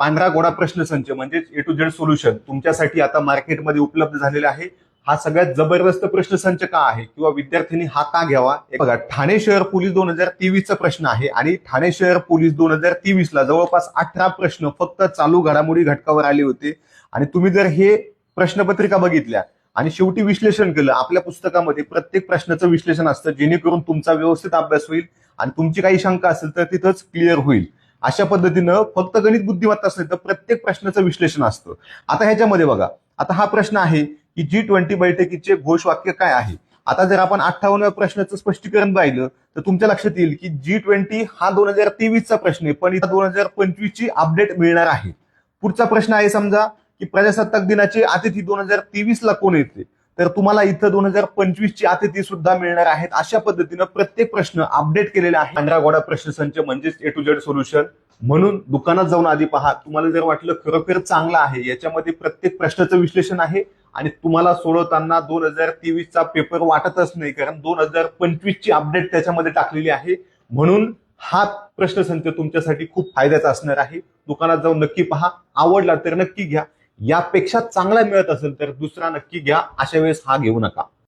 पांढरा गोडा प्रश्नसंच म्हणजे ए टू झेड सोल्युशन तुमच्यासाठी आता मार्केटमध्ये उपलब्ध झालेला आहे. हा सगळ्यात जबरदस्त प्रश्नसंच का आहे? किंवा विद्यार्थ्यांनी हा का घ्यावा? बघा ठाणे शहर पोलीस दोन हजार तेवीसचा प्रश्न आहे आणि ठाणे शहर पोलीस दोन हजार तेवीस ला जवळपास अठरा प्रश्न फक्त चालू घडामोडी घटकावर आले होते. आणि तुम्ही जर हे प्रश्नपत्रिका बघितल्या आणि शेवटी विश्लेषण केलं आपल्या पुस्तकामध्ये प्रत्येक प्रश्नाचं विश्लेषण असतं जेणेकरून तुमचा व्यवस्थित अभ्यास होईल आणि तुमची काही शंका असेल तर तिथंच क्लिअर होईल. अशा पद्धतीनं फक्त गणित बुद्धिमत्ता असेल तर प्रत्येक प्रश्नाचं विश्लेषण असतं. आता ह्याच्यामध्ये बघा आता हा प्रश्न आहे की जी ट्वेंटी बैठकीचे घोषवाक्य काय आहे? आता जर आपण अठ्ठावन्नव्या प्रश्नाचं स्पष्टीकरण पाहिलं तर तुमच्या लक्षात येईल की जी ट्वेंटी हा दोन हजार तेवीसचा प्रश्न आहे पण इथं दोन हजार पंचवीस ची अपडेट मिळणार आहे. पुढचा प्रश्न आहे समजा की प्रजासत्ताक दिनाचे अतिथी दोन हजार तेवीस ला कोण येते? तर तुम्हाला इथं दोन हजार पंचवीसची अतिथी सुद्धा मिळणार आहेत. अशा पद्धतीनं प्रत्येक प्रश्न अपडेट केलेला आहे पांढरा गोडा प्रश्न संच म्हणजेच ए टू झेड सोल्युशन म्हणून दुकानात जाऊन आधी पहा. तुम्हाला जर वाटलं खरोखर चांगलं आहे याच्यामध्ये प्रत्येक प्रश्नाचं विश्लेषण आहे आणि तुम्हाला सोडवताना दोन हजार तेवीसचा पेपर वाटतच नाही कारण दोन हजार पंचवीसची अपडेट त्याच्यामध्ये टाकलेली आहे. म्हणून हा प्रश्नसंच तुमच्यासाठी खूप फायद्याचा असणार आहे. दुकानात जाऊन नक्की पहा. आवडला तर नक्की घ्या. यापेक्षा चांगला मिळत असेल तर दुसरा नक्की घ्या. अशा वेळेस हा घेऊ नका.